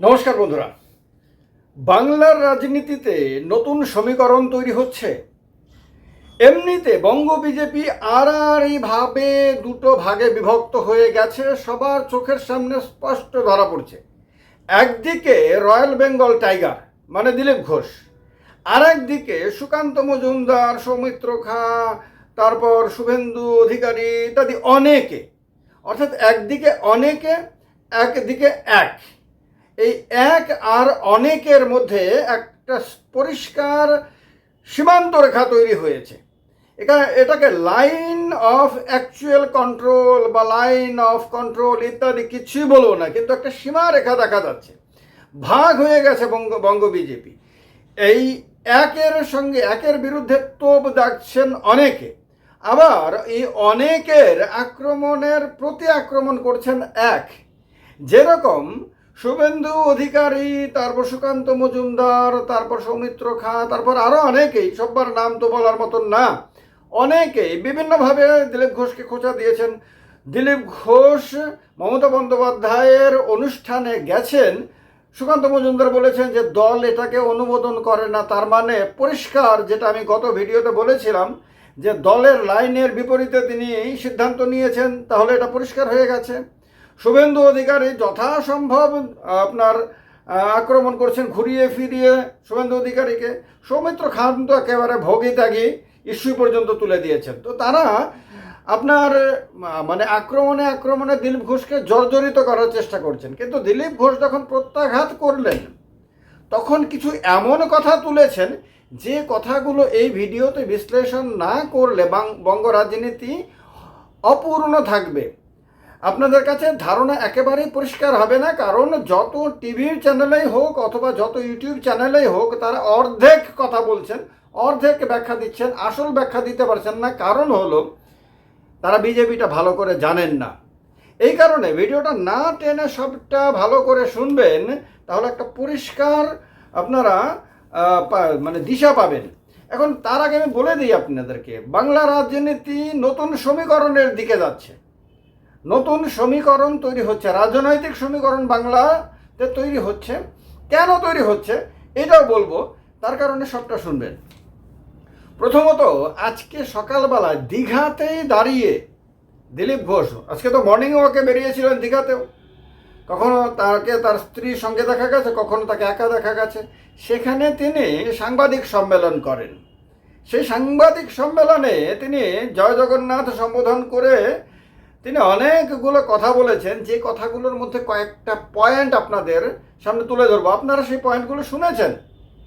নমস্কার বন্ধুরা। বাংলার রাজনীতিতে নতুন সমীকরণ তৈরি হচ্ছে। এমনিতে বঙ্গ বিজেপি আড়াআড়িভাবে দুটো ভাগে বিভক্ত হয়ে গেছে, সবার চোখের সামনে স্পষ্ট ধরা পড়ছে। একদিকে রয়্যাল বেঙ্গল টাইগার মানে দিলীপ ঘোষ। আর একদিকে সুকান্ত মজুমদার, সৌমিত্র খা, তারপর শুভেন্দু অধিকারী ইত্যাদি অনেকে। অর্থাৎ একদিকে অনেকে, একদিকে এক। এই এক আর অনেকের মধ্যে একটা পরিষ্কার সীমান্ত রেখা তৈরি হয়েছে। এখানে এটাকে লাইন অফ অ্যাকচুয়াল কন্ট্রোল বা লাইন অফ কন্ট্রোল ইত্যাদি কিছুই বলব না, কিন্তু একটা সীমা রেখা দেখা যাচ্ছে। ভাগ হয়ে গেছে বঙ্গ বঙ্গ বিজেপি। এই একের সঙ্গে একের বিরুদ্ধে তোপ ডাকছেন অনেকে। আবার এই অনেকের আক্রমণের প্রতি আক্রমণ করছেন এক। যেরকম শুভেন্দু অধিকারী, তারপর সুকান্ত মজুমদার, তারপর সৌমিত্র খা, তারপর আরও অনেকেই, সব্বার নাম তো বলার মতন না, অনেকেই বিভিন্নভাবে দিলীপ ঘোষকে খোঁচা দিয়েছেন। দিলীপ ঘোষ মমতা বন্দ্যোপাধ্যায়ের অনুষ্ঠানে গেছেন। সুকান্ত মজুমদার বলেছেন যে, দল এটাকে অনুমোদন করে না, তার মানে পরিষ্কার যেটা আমি গত ভিডিওতে বলেছিলাম, যে দলের লাইনের বিপরীতে তিনি সিদ্ধান্ত নিয়েছেন, তাহলে এটা পরিষ্কার হয়ে গেছে। শুভেন্দু অধিকারী যথাসম্ভব আপনার আক্রমণ করছেন ঘুরিয়ে ফিরিয়ে শুভেন্দু অধিকারীকে। সৌমিত্র খান তো একেবারে ভোগী ত্যাগী ইস্যু পর্যন্ত তুলে দিয়েছেন। তো তারা আপনার মানে আক্রমণে আক্রমণে দিলীপ ঘোষকে জর্জরিত করার চেষ্টা করছেন। কিন্তু দিলীপ ঘোষ যখন প্রত্যাঘাত করলেন, তখন কিছু এমন কথা তুলেছেন যে কথাগুলো এই ভিডিওতে বিশ্লেষণ না করলে বঙ্গ রাজনীতি অপূর্ণ থাকবে। আপনাদের কাছে ধারণা একেবারেই পরিষ্কার হবে না, কারণ যত টিভির চ্যানেলেই হোক অথবা যত ইউটিউব চ্যানেলেই হোক, তারা অর্ধেক কথা বলছেন, অর্ধেক ব্যাখ্যা দিচ্ছেন, আসল ব্যাখ্যা দিতে পারছেন না। কারণ হলো, তারা বিজেপিটা ভালো করে জানেন না। এই কারণে ভিডিওটা না টেনে সবটা ভালো করে শুনবেন, তাহলে একটা পরিষ্কার আপনারা মানে দিশা পাবেন। এখন তার আগে আমি বলে দিই আপনাদেরকে, বাংলা রাজনীতি নতুন সমীকরণের দিকে যাচ্ছে। নতুন সমীকরণ তৈরি হচ্ছে, রাজনৈতিক সমীকরণ বাংলাতে তৈরি হচ্ছে। কেন তৈরি হচ্ছে? এটাও বলব, তার কারণে সবটা শুনবেন। প্রথমত, আজকে সকালবেলায় দীঘাতেই দাঁড়িয়ে দিলীপ ঘোষ, আজকে তো মর্নিং ওয়াকে বেরিয়েছিলেন দীঘাতেও। কখনো তাকে তার স্ত্রীর সঙ্গে দেখা গেছে, কখনো তাকে একা দেখা গেছে। সেখানে তিনি সাংবাদিক সম্মেলন করেন। সেই সাংবাদিক সম্মেলনে তিনি জয় জগন্নাথ সম্বোধন করে তিনি অনেকগুলো কথা বলেছেন, যে কথাগুলোর মধ্যে কয়েকটা পয়েন্ট আপনাদের সামনে তুলে ধরবো। আপনারা সেই পয়েন্টগুলো শুনেছেন,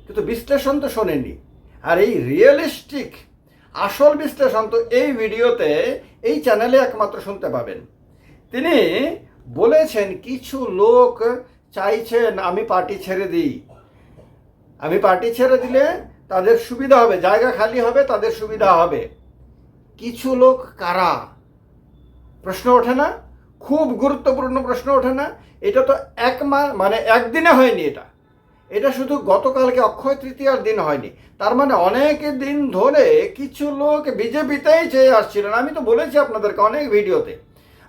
কিন্তু বিশ্লেষণ তো শোনেননি। আর এই রিয়েলিস্টিক আসল বিশ্লেষণ তো এই ভিডিওতে, এই চ্যানেলে একমাত্র শুনতে পাবেন। তিনি বলেছেন, কিছু লোক চাইছেন, আমি পার্টি ছেড়ে দিই। আমি পার্টি ছেড়ে দিলে তাদের সুবিধা হবে, জায়গা খালি হবে, তাদের সুবিধা হবে। কিছু লোক কারা? প্রশ্ন ওঠে না, খুব গুরুত্বপূর্ণ প্রশ্ন ওঠে না, এটা তো এক মানে একদিনে হয়নি এটা। এটা শুধু গতকালকে অক্ষয় তৃতীয়ার দিন হয়নি। তার মানে অনেক দিন ধরে কিছু লোক বিজেপিতেই চেয়ে আসছিলেন আমি তো বলেছি আপনাদেরকে অনেক ভিডিওতে।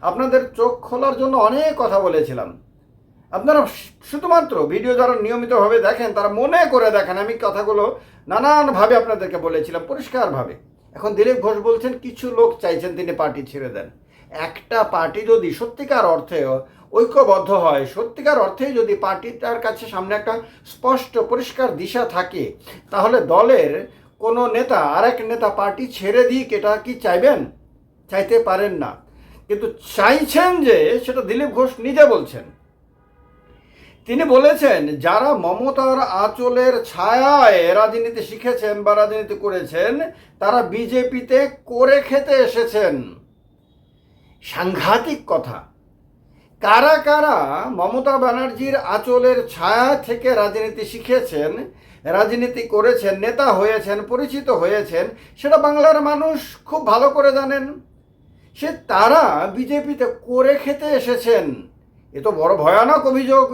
আপনাদের চোখ খোলার জন্য অনেক কথা বলেছিলাম। আপনারা শুধুমাত্র ভিডিও যারা নিয়মিতভাবে দেখেন, তারা মনে করে দেখেন আমি কথাগুলো নানানভাবে আপনাদেরকে বলেছিলাম, পরিষ্কারভাবে। এখন দিলীপ ঘোষ বলছেন, কিছু লোক চাইছেন তিনি পার্টি ছেড়ে দেন। একটা পার্টি যদি সত্যিকার অর্থে ঐক্যবদ্ধ হয়, সত্যিকার অর্থে যদি পার্টিটার কাছে সামনে একটা স্পষ্ট, পরিষ্কার দিশা থাকে, তাহলে দলের কোনো নেতা, আরেক নেতা পার্টি ছেড়ে দিক, এটা কি চাইবেন? চাইতে পারেন না। কিন্তু চাইছেন যে, সেটা দিলীপ ঘোষ নিজে বলছেন। তিনি বলেছেন, যারা মমতার আঁচলের ছায়ায় রাজনীতি শিখেছেন বা রাজনীতি করেছেন, তারা বিজেপিতে করে খেতে এসেছেন। সাংঘাতিক কথা। কারা কারা মমতা ব্যানার্জির আঁচলের ছায়া থেকে রাজনীতি শিখেছেন, রাজনীতি করেছেন, নেতা হয়েছেন, পরিচিত হয়েছেন, সেটা বাংলার মানুষ খুব ভালো করে জানেন। সে তারা বিজেপিতে করে খেতে এসেছেন। এ তো বড় ভয়ানক অভিযোগ,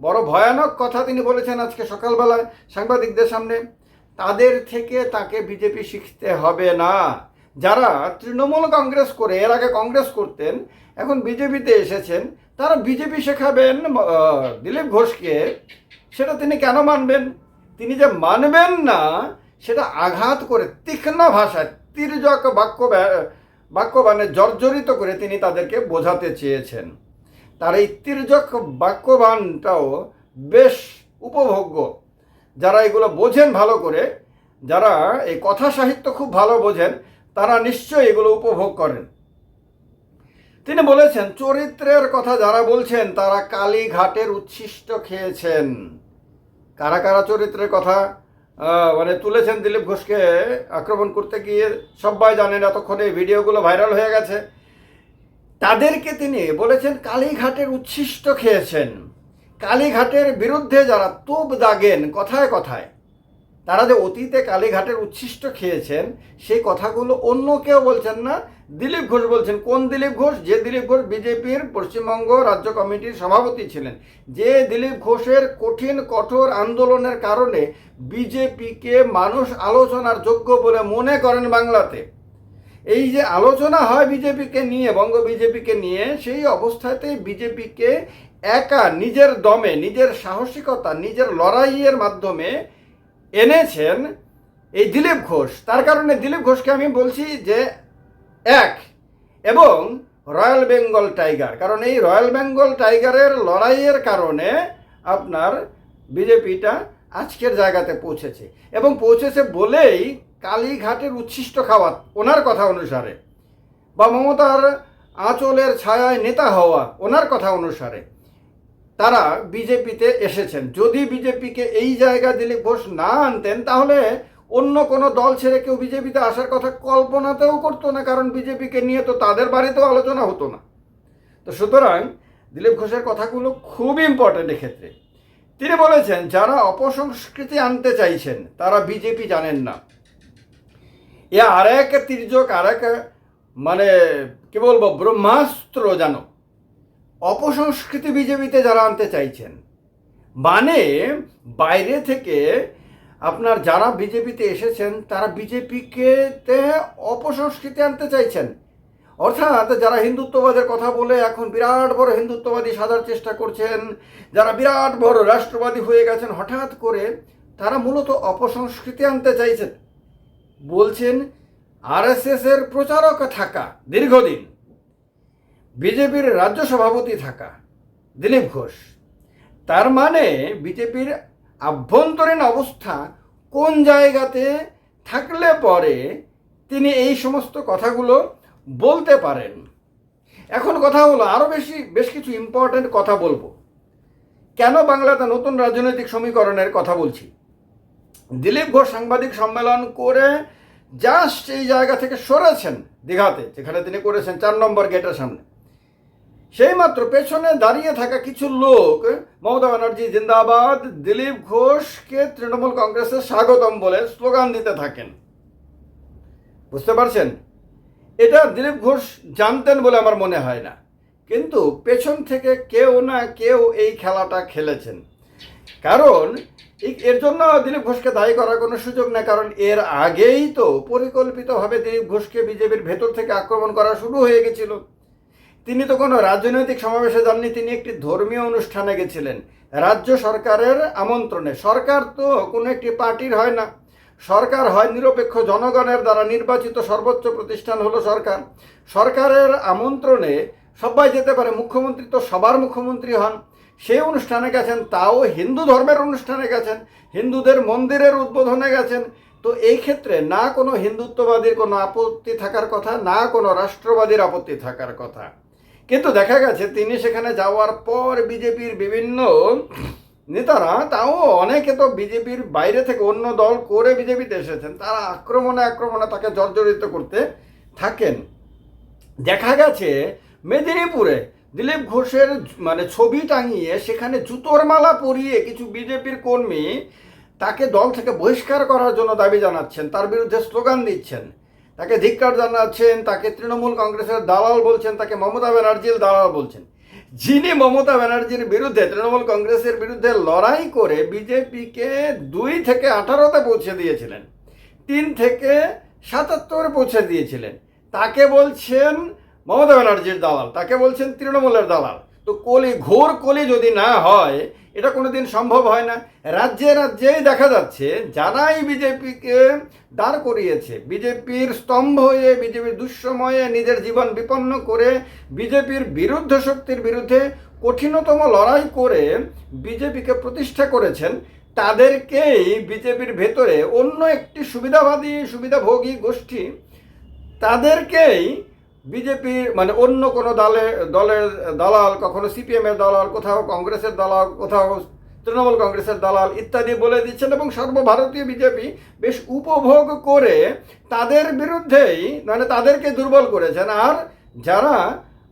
বড় ভয়ানক কথা তিনি বলেছেন আজকে সকালবেলায় সাংবাদিকদের সামনে। তাদের থেকে তাকে বিজেপি শিখতে হবে না। যারা তৃণমূল কংগ্রেস করে, এর আগে কংগ্রেস করতেন, এখন বিজেপিতে এসেছেন, তারা বিজেপি শেখাবেন দিলীপ ঘোষকে, সেটা তিনি কেন মানবেন? তিনি যে মানবেন না, সেটা আঘাত করে, তীক্ষ্ণ ভাষায়, তির্যক বাক্য বাক্যবাণে জর্জরিত করে তিনি তাদেরকে বোঝাতে চেয়েছেন। তার এই তির্যক বাক্যবানটাও বেশ উপভোগ্য। যারা এগুলো বোঝেন ভালো করে, যারা এই কথা সাহিত্য খুব ভালো বোঝেন তারা নিশ্চয়ই এগুলো উপভোগ করেন। তিনি বলেছেন, চরিত্রের কথা যারা বলছেন, তারা কালীঘাটের উচ্ছিষ্ট খেয়েছেন। কারা কারা চরিত্রের কথা মানে তুলেছেন দিলীপ ঘোষকে আক্রমণ করতে গিয়ে, সবাই জানেন এতক্ষণে ভিডিওগুলো ভাইরাল হয়ে গেছে। তাদেরকে তিনি বলেছেন, কালীঘাটের উচ্ছিষ্ট খেয়েছেন। কালীঘাটের বিরুদ্ধে যারা তোপ দাগেন, কথায় কথায় তারা যে অতীতে কালীঘাটের উচ্ছিষ্ট খেয়েছেন, সেই কথাগুলো অন্য কেউ বলছেন না। দিলীপ ঘোষ বলছেন, কোন দিলীপ ঘোষ? যে দিলীপ ঘোষ বিজেপির পশ্চিমবঙ্গ রাজ্য কমিটির সভাপতি ছিলেন। যে দিলীপ ঘোষের কঠিন, কঠোর আন্দোলনের কারণে বিজেপিকে মানুষ আলোচনার যোগ্য বলে মনে করেন বাংলাতে। এই যে আলোচনা হয় বিজেপিকে নিয়ে, বঙ্গ বিজেপিকে নিয়ে, সেই অবস্থাতেই বিজেপিকে একা নিজের দমে, নিজের সাহসিকতা, নিজের লড়াইয়ের মাধ্যমে এনেছেন এই দিলীপ ঘোষ। তার কারণে দিলীপ ঘোষকে আমি বলছি যে, এক, এবং রয়্যাল বেঙ্গল টাইগার। কারণ এই রয়্যাল বেঙ্গল টাইগারের লড়াইয়ের কারণে আপনার বিজেপিটা আজকের জায়গাতে পৌঁছেছে। এবং পৌঁছেছে বলেই কালীঘাটের উচ্ছিষ্ট খাওয়া, ওনার কথা অনুসারে, বা মমতার আঁচলের ছায়ায় নেতা হওয়া, ওনার কথা অনুসারে। তারা বিজেপিতে এসেছেন। যদি বিজেপিকে এই জায়গা দিলীপ ঘোষ না আনতেন, তাহলে অন্য কোনো দল ছেড়ে কেউ বিজেপিতে আসার কথা কল্পনাতেও করতো না, কারণ বিজেপিকে নিয়ে তো তাদের বাড়িতেও আলোচনা হতো না। তো সুতরাং দিলীপ ঘোষের কথাগুলো খুব ইম্পর্টেন্ট এক্ষেত্রে। তিনি বলেছেন, যারা অপসংস্কৃতি আনতে চাইছেন, তারা বিজেপি জানেন না। এ আর এক তির্যক আর এক মানে কি বলব, ব্রহ্মাস্ত্র জানো। অপসংস্কৃতি বিজেপিতে যারা আনতে চাইছেন মানে বাইরে থেকে আপনার যারা বিজেপিতে এসেছেন, তারা বিজেপিকে অপসংস্কৃতি আনতে চাইছেন। অর্থাৎ যারা হিন্দুত্ববাদের কথা বলে এখন বিরাট বড় হিন্দুত্ববাদী সাজার চেষ্টা করছেন, যারা বিরাট বড় রাষ্ট্রবাদী হয়ে গেছেন, হঠাৎ করে তারা মূলত অপসংস্কৃতি আনতে চাইছেন। বলছেন আরএসএস এর প্রচারক থাকা দীর্ঘদিন। বিজেপির রাজ্য সভাপতি থাকা দিলীপ ঘোষ। তার মানে বিজেপির আভ্যন্তরীণ অবস্থা কোন জায়গাতে থাকলে পরে তিনি এই সমস্ত কথাগুলো বলতে পারেন। এখন কথা হলো আরও বেশি, বেশ কিছু ইম্পর্ট্যান্ট কথা বলব। কেন বাংলাতে নতুন রাজনৈতিক সমীকরণের কথা বলছি? দিলীপ ঘোষ সাংবাদিক সম্মেলন করে জাস্ট এই জায়গা থেকে সরেছেন দীঘাতে, যেখানে তিনি করেছেন চার নম্বর গেটের সামনে। সেই মাত্র পেছনে দাঁড়িয়ে থাকা কিছু লোক, মমতা ব্যানার্জি জিন্দাবাদ, দিলীপ ঘোষকে তৃণমূল কংগ্রেসের স্বাগতম বলে স্লোগান দিতে থাকেন। বুঝতে পারছেন? এটা দিলীপ ঘোষ জানতেন বলে আমার মনে হয় না। কিন্তু পেছন থেকে কেউ না কেউ এই খেলাটা খেলেছেন। কারণ এর জন্য দিলীপ ঘোষকে দায়ী করার কোনো সুযোগ নেই, কারণ এর আগেই তো পরিকল্পিতভাবে দিলীপ ঘোষকে বিজেপির ভেতর থেকে আক্রমণ করা শুরু হয়ে গেছিল। তিনি তো কোনো রাজনৈতিক সমাবেশে যাননি, তিনি একটি ধর্মীয় অনুষ্ঠানে গেছিলেন। রাজ্য সরকারের আমন্ত্রণে। সরকার তো কোনো একটি পার্টির হয় না। সরকার হয় নিরপেক্ষ জনগণের দ্বারা নির্বাচিত সর্বোচ্চ প্রতিষ্ঠান হলো সরকার। সরকারের আমন্ত্রণে সবাই যেতে পারে, মুখ্যমন্ত্রী তো সবার মুখ্যমন্ত্রী হন। সেই অনুষ্ঠানে গেছেন, তাও হিন্দু ধর্মের অনুষ্ঠানে গেছেন, হিন্দুদের মন্দিরের উদ্বোধনে গেছেন। তো এই ক্ষেত্রে না কোনো হিন্দুত্ববাদীর কোনো আপত্তি থাকার কথা, না কোনো রাষ্ট্রবাদীর আপত্তি থাকার কথা। কিন্তু দেখা গেছে তিনি সেখানে যাওয়ার পর বিজেপির বিভিন্ন নেতারা, তাও অনেকে তো বিজেপির বাইরে থেকে অন্য দল করে বিজেপিতে এসেছেন, তারা আক্রমণে আক্রমণে তাকে জর্জরিত করতে থাকেন। দেখা গেছে মেদিনীপুরে দিলীপ ঘোষের মানে ছবি টাঙিয়ে সেখানে জুতোর মালা পরিয়ে কিছু বিজেপির কর্মী তাকে দল থেকে বহিষ্কার করার জন্য দাবি জানাচ্ছেন, তার বিরুদ্ধে স্লোগান দিচ্ছেন। তাকে ধিক্কার জানাচ্ছেন, তাকে তৃণমূল কংগ্রেসের দালাল বলছেন, তাকে মমতা ব্যানার্জির দালাল বলছেন। যিনি মমতা ব্যানার্জির বিরুদ্ধে, তৃণমূল কংগ্রেসের বিরুদ্ধে লড়াই করে বিজেপিকে দুই থেকে আঠারোতে পৌঁছে দিয়েছিলেন, তিন থেকে সাতাত্তরে পৌঁছে দিয়েছিলেন। তাকে বলছেন মমতা ব্যানার্জির দালাল, তাকে বলছেন তৃণমূলের দালাল। তো কলি, ঘোর কলি যদি না হয়, এটা কোনো দিন সম্ভব হয় না। রাজ্যে রাজ্যেই দেখা যাচ্ছে, যারাই বিজেপিকে দাঁড় করিয়েছে, বিজেপির স্তম্ভ হয়ে, বিজেপির দুঃসময়ে নিজের জীবন বিপন্ন করে, বিজেপির বিরুদ্ধ শক্তির বিরুদ্ধে কঠিনতম লড়াই করে বিজেপিকে প্রতিষ্ঠা করেছেন, তাদেরকেই বিজেপির ভেতরে অন্য একটি সুবিধাবাদী, সুবিধাভোগী গোষ্ঠী, তাদেরকেই বিজেপির মানে অন্য কোনো দলে দলের দালাল, কখনো সিপিএমের দালাল, কোথাও কংগ্রেসের দালাল, কোথাও তৃণমূল কংগ্রেসের দালাল ইত্যাদি বলে দিচ্ছেন এবং সর্বভারতীয় বিজেপি বেশ উপভোগ করে তাদের বিরুদ্ধেই মানে তাদেরকে দুর্বল করেছেন। আর যারা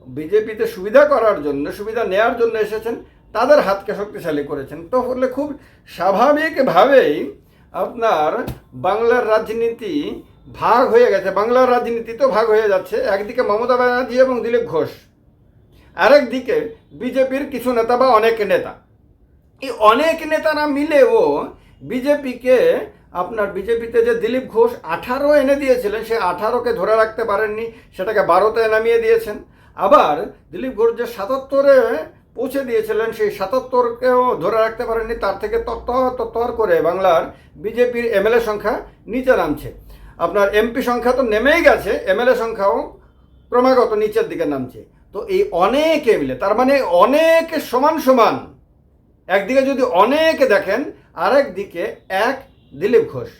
বিজেপিতে সুবিধা করার জন্য, সুবিধা নেয়ার জন্য এসেছেন, তাদের হাতকে শক্তিশালী করেছেন। তো ফলে খুব স্বাভাবিকভাবেই আপনার বাংলার রাজনীতি ভাগ হয়ে গেছে, বাংলার রাজনীতি তো ভাগ হয়ে যাচ্ছে, একদিকে মমতা ব্যানার্জি এবং দিলীপ ঘোষ। আরেকদিকে বিজেপির কিছু নেতা বা অনেক নেতা। এই অনেক নেতারা মিলেও বিজেপিকে, আপনার বিজেপিতে যে দিলীপ ঘোষ আঠারো এনে দিয়েছিলেন, সে আঠারোকে ধরে রাখতে পারেননি, সেটাকে বারোতে নামিয়ে দিয়েছেন। আবার দিলীপ ঘোষ যে সাতাত্তরে পৌঁছে দিয়েছিলেন, সেই সাতাত্তরকেও ধরে রাখতে পারেননি, তার থেকে তত্তর তত্তর করে বাংলার বিজেপির এমএলএ সংখ্যা নিচে নামছে। আপনার এমপি সংখ্যা তো নেমেই গেছে এমএলএ সংখ্যাও ক্রমাগত নিচের দিকে নামছে। তো এই অনেকে মিলে, তার মানে অনেক সমান সমান, একদিকে যদি অনেক দেখেন, আরেক দিকে এক দিলীপ ঘোষ।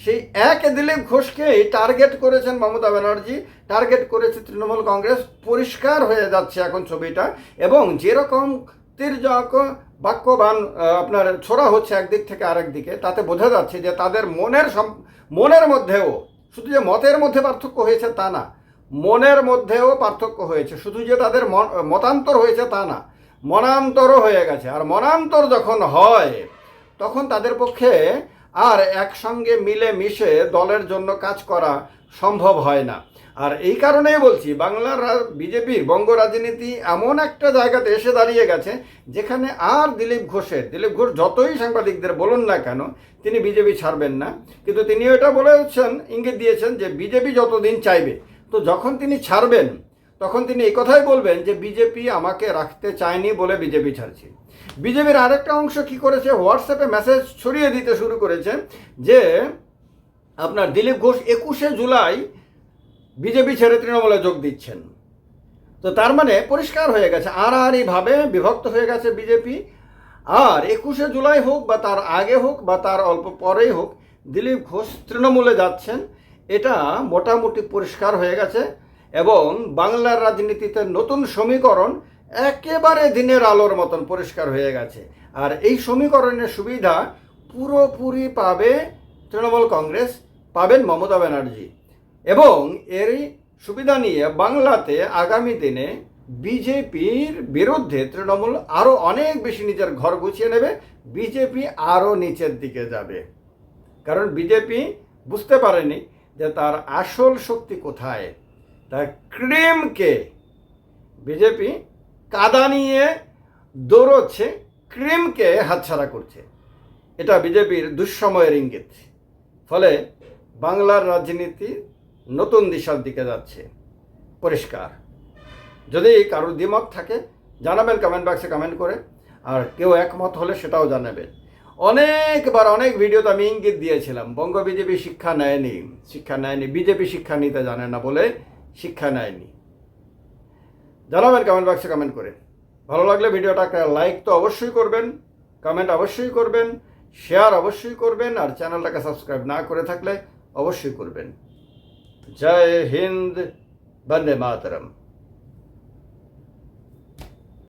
সেই এক দিলীপ ঘোষকেই টার্গেট করেছেন মমতা ব্যানার্জি, টার্গেট করেছে তৃণমূল কংগ্রেস, পরিষ্কার হয়ে যাচ্ছে এখন ছবিটা, এবং যেরকম তির্যক বাক্যবান আপনার ছোড়া হচ্ছে একদিক থেকে আরেক দিকে, তাতে বোঝা যাচ্ছে যে তাদের মনের মনের মধ্যেও, শুধু যে মতের মধ্যে পার্থক্য হয়েছে তা না, মনের মধ্যেও পার্থক্য হয়েছে, শুধু যে তাদের মতান্তর হয়েছে তা না, মনান্তরও হয়ে গেছে। আর মনান্তর যখন হয়, তখন তাদের পক্ষে আর একসঙ্গে মিলে মিশে দলের জন্য কাজ করা সম্ভব হয় না। আর এই কারণেই বলছি, বাংলার বিজেপির বঙ্গ রাজনীতি এমন একটা জায়গাতে এসে দাঁড়িয়ে গেছে, যেখানে আর দিলীপ ঘোষের, দিলীপ ঘোষ যতই সাংবাদিকদের বলুন না কেন, তিনি বিজেপি ছাড়বেন না। কিন্তু তিনি এটা বলেছেন, ইঙ্গিত দিয়েছেন যে বিজেপি যতদিন চাইবে, তো যখন তিনি ছাড়বেন, তখন তিনি এই কথাই বলবেন যে বিজেপি আমাকে রাখতে চায়নি বলে বিজেপি ছাড়ছি। বিজেপির আরেকটা অংশ কি করেছে? হোয়াটসঅ্যাপে মেসেজ ছড়িয়ে দিতে শুরু করেছে যে, আপনার দিলীপ ঘোষ একুশে জুলাই বিজেপি ছেড়ে তৃণমূলে যোগ দিচ্ছেন। তো তার মানে পরিষ্কার হয়ে গেছে আর বিভক্ত হয়ে গেছে বিজেপি। আর একুশে জুলাই হোক বা তার আগে হোক বা তার অল্প পরেই হোক, দিলীপ ঘোষ তৃণমূলে যাচ্ছেন। এটা মোটামুটি পরিষ্কার হয়ে গেছে এবং বাংলার রাজনীতিতে নতুন সমীকরণ একেবারে দিনের আলোর মতন পরিষ্কার হয়ে গেছে। আর এই সমীকরণের সুবিধা পুরোপুরি পাবে তৃণমূল কংগ্রেস, পাবেন মমতা ব্যানার্জি। এবং এরই সুবিধা নিয়ে বাংলাতে আগামী দিনে বিজেপির বিরুদ্ধে তৃণমূল আরও অনেক বেশি নিজের ঘর গুছিয়ে নেবে, বিজেপি আরও নিচের দিকে যাবে। কারণ বিজেপি বুঝতে পারেনি যে তার আসল শক্তি কোথায়। তার ক্রিমকে বিজেপি কাদা নিয়ে দৌড়চ্ছে ক্রিমকে হাতছাড়া করছে। এটা বিজেপির দুঃসময়ের ইঙ্গিত। ফলে বাংলার রাজনীতি নতুন দিশার দিকে যাচ্ছে। পরিষ্কার। যদি কারোর দ্বিমত থাকে, জানাবেন কমেন্ট বক্সে কমেন্ট করে, আর কেউ একমত হলে সেটাও জানাবেন। অনেকবার অনেক ভিডিওতে আমি ইঙ্গিত দিয়েছিলাম, বঙ্গ বিজেপি শিক্ষা নেয়নি শিক্ষা নেয়নি, বিজেপি শিক্ষা নিতে জানে না বলে শিক্ষা নেয়নি। জানাবেন কমেন্ট বক্সে কমেন্ট করে। ভালো লাগলে ভিডিওটা একটা লাইক তো অবশ্যই করবেন কমেন্ট অবশ্যই করবেন শেয়ার অবশ্যই করবেন, আর চ্যানেলটাকে সাবস্ক্রাইব না করে থাকলে অবশ্যই করবেন। জয় হিন্দ বন্দে মাতরম